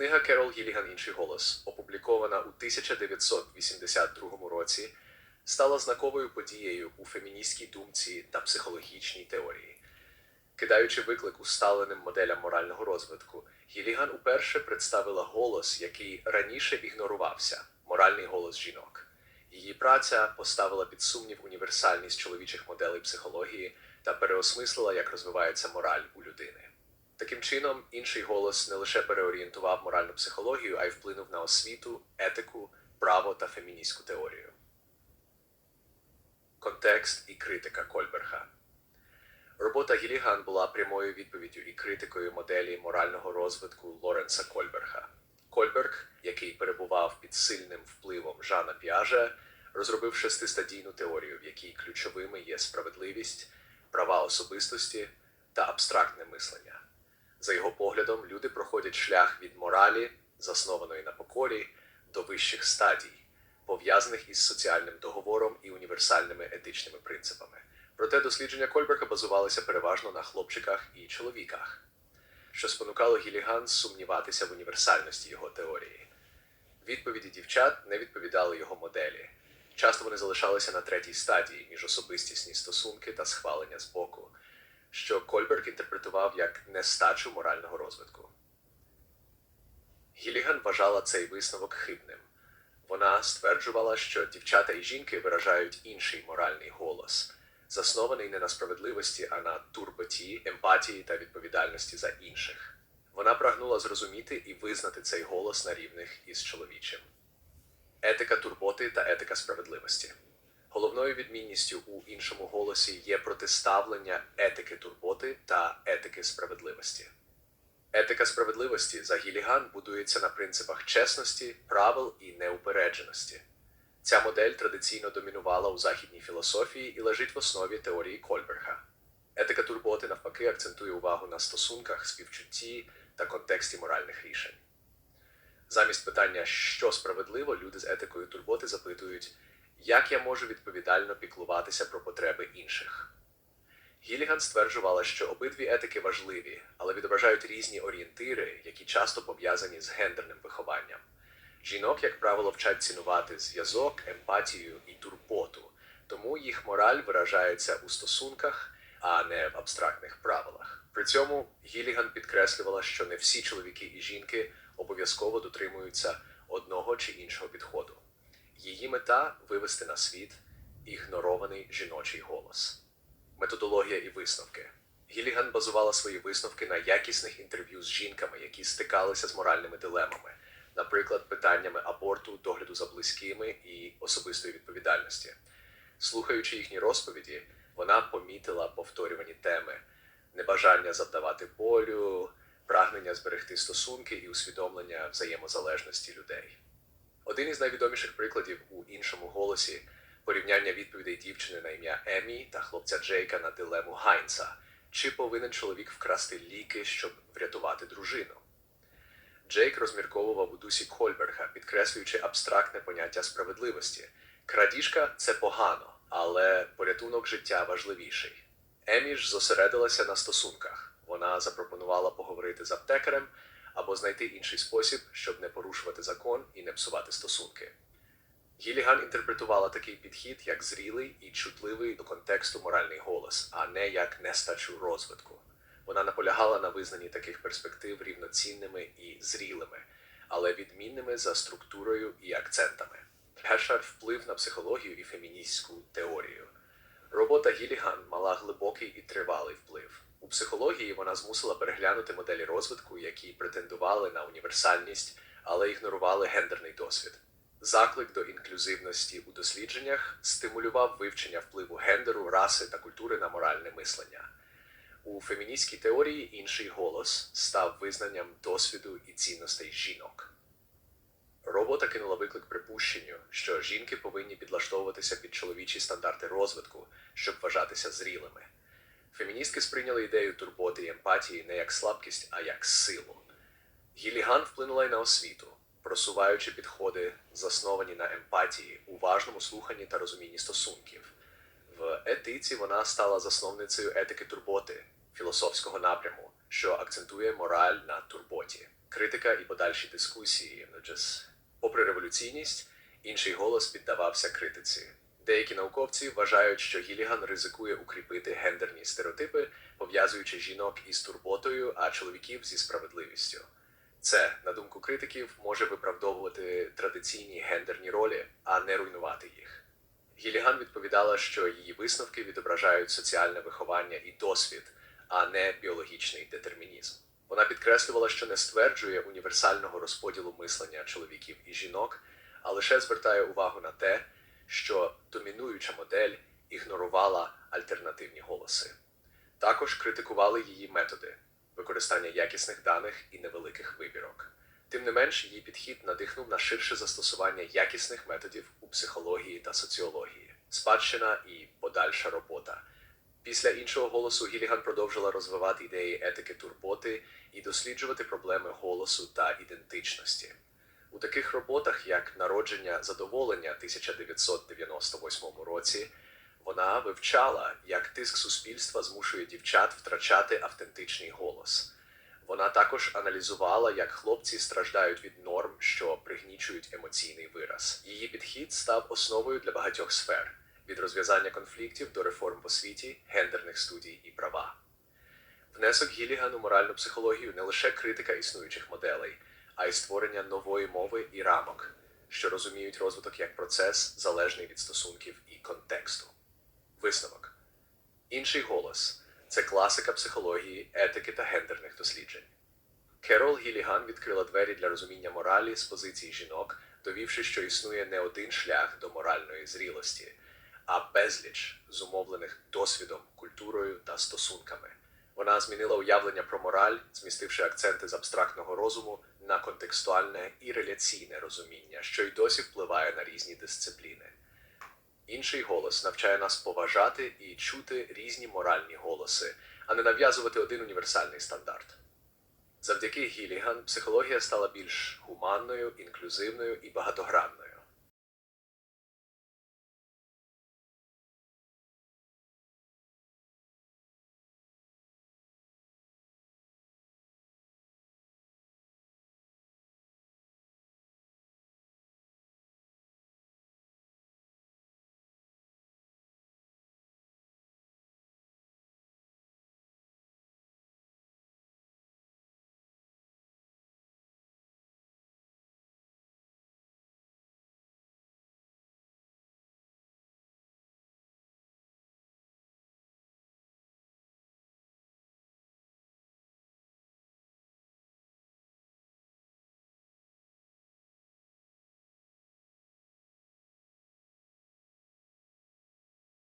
Книга Керол Гіліган Інший голос, опублікована у 1982 році, стала знаковою подією у феміністській думці та психологічній теорії. Кидаючи виклик усталеним моделям морального розвитку, Гіліган уперше представила голос, який раніше ігнорувався моральний голос жінок. Її праця поставила під сумнів універсальність чоловічих моделей психології та переосмислила, як розвивається мораль у людини. Таким чином, інший голос не лише переорієнтував моральну психологію, а й вплинув на освіту, етику, право та феміністську теорію. Контекст і критика Кольберга. Робота Гіліган була прямою відповіддю і критикою моделі морального розвитку Лоренса Кольберга. Кольберг, який перебував під сильним впливом Жана Піаже, розробив шестистадійну теорію, в якій ключовими є справедливість, права особистості та абстрактне мислення. За його поглядом, люди проходять шлях від моралі, заснованої на покорі, до вищих стадій, пов'язаних із соціальним договором і універсальними етичними принципами. Проте дослідження Кольберга базувалися переважно на хлопчиках і чоловіках, що спонукало Гіліган сумніватися в універсальності його теорії. Відповіді дівчат не відповідали його моделі. Часто вони залишалися на третій стадії між особистісні стосунки та схвалення з боку, що Кольберг інтерпретував як нестачу морального розвитку. Гіліган вважала цей висновок хибним. Вона стверджувала, що дівчата і жінки виражають інший моральний голос, заснований не на справедливості, а на турботі, емпатії та відповідальності за інших. Вона прагнула зрозуміти і визнати цей голос на рівних із чоловічим. Етика турботи та етика справедливості. Головною відмінністю у іншому голосі є протиставлення етики турботи та етики справедливості. Етика справедливості за Гіліган будується на принципах чесності, правил і неупередженості. Ця модель традиційно домінувала у західній філософії і лежить в основі теорії Кольберга. Етика турботи, навпаки, акцентує увагу на стосунках, співчутті та контексті моральних рішень. Замість питання, що справедливо, люди з етикою турботи запитують, як я можу відповідально піклуватися про потреби інших. Гіліган стверджувала, що обидві етики важливі, але відображають різні орієнтири, які часто пов'язані з гендерним вихованням. Жінок, як правило, вчать цінувати зв'язок, емпатію і турботу, тому їх мораль виражається у стосунках, а не в абстрактних правилах. При цьому Гіліган підкреслювала, що не всі чоловіки і жінки обов'язково дотримуються одного чи іншого підходу. Її мета вивести на світ ігнорований жіночий голос. Методологія і висновки. Гіліган базувала свої висновки на якісних інтерв'ю з жінками, які стикалися з моральними дилемами, наприклад, питаннями аборту, догляду за близькими і особистої відповідальності. Слухаючи їхні розповіді, вона помітила повторювані теми: небажання завдавати болю, прагнення зберегти стосунки і усвідомлення взаємозалежності людей. Один із найвідоміших прикладів у іншому голосі порівняння відповідей дівчини на ім'я Емі та хлопця Джейка на дилему Гайнса, чи повинен чоловік вкрасти ліки, щоб врятувати дружину. Джейк розмірковував у дусі Кольберга, підкреслюючи абстрактне поняття справедливості. Крадіжка це погано, але порятунок життя важливіший. Емі ж зосередилася на стосунках. Вона запропонувала поговорити з аптекарем або знайти інший спосіб, щоб не порушувати закон і не псувати стосунки. Гіліган інтерпретувала такий підхід як зрілий і чутливий до контексту моральний голос, а не як нестачу розвитку. Вона наполягала на визнанні таких перспектив рівноцінними і зрілими, але відмінними за структурою і акцентами. Гешар вплив на психологію і феміністську теорію. Робота Гіліган мала глибокий і тривалий вплив. У психології вона змусила переглянути моделі розвитку, які претендували на універсальність, але ігнорували гендерний досвід. Заклик до інклюзивності у дослідженнях стимулював вивчення впливу гендеру, раси та культури на моральне мислення. У феміністській теорії інший голос став визнанням досвіду і цінностей жінок. Робота кинула виклик припущенню, що жінки повинні підлаштовуватися під чоловічі стандарти розвитку, щоб вважатися зрілими. Феміністки сприйняли ідею турботи і емпатії не як слабкість, а як силу. Гіліган вплинула й на освіту, просуваючи підходи, засновані на емпатії, уважному слуханні та розумінні стосунків. В етиці вона стала засновницею етики турботи, філософського напряму, що акцентує мораль на турботі. критика і подальші дискусії. Just... Революційність, інший голос піддавався критиці. Деякі науковці вважають, що Гіліган ризикує укріпити гендерні стереотипи, пов'язуючи жінок із турботою, а чоловіків зі справедливістю. Це, на думку критиків, може виправдовувати традиційні гендерні ролі, а не руйнувати їх. Гіліган відповідала, що її висновки відображають соціальне виховання і досвід, а не біологічний детермінізм. Вона підкреслювала, що не стверджує універсального розподілу мислення чоловіків і жінок, а лише звертає увагу на те, що домінуюча модель ігнорувала альтернативні голоси. Також критикували її методи використання якісних даних і невеликих вибірок. Тим не менш, її підхід надихнув на ширше застосування якісних методів у психології та соціології, спадщина і подальша робота. Після іншого голосу Гіліган продовжила розвивати ідеї етики турботи і досліджувати проблеми голосу та ідентичності. У таких роботах, як Народження задоволення 1998 році, вона вивчала, як тиск суспільства змушує дівчат втрачати автентичний голос. Вона також аналізувала, як хлопці страждають від норм, що пригнічують емоційний вираз. Її підхід став основою для багатьох сфер від розв'язання конфліктів до реформ в освіті, гендерних студій і права. Внесок Гіліган у моральну психологію не лише критика існуючих моделей, а й створення нової мови і рамок, що розуміють розвиток як процес, залежний від стосунків і контексту. Висновок. Інший голос це класика психології, етики та гендерних досліджень. Керол Гіліган відкрила двері для розуміння моралі з позиції жінок, довівши, що існує не один шлях до моральної зрілості, а безліч зумовлених досвідом, культурою та стосунками. Вона змінила уявлення про мораль, змістивши акценти з абстрактного розуму на контекстуальне і реляційне розуміння, що й досі впливає на різні дисципліни. Інший голос навчає нас поважати і чути різні моральні голоси, а не нав'язувати один універсальний стандарт. Завдяки Гіліган психологія стала більш гуманною, інклюзивною і багатогранною.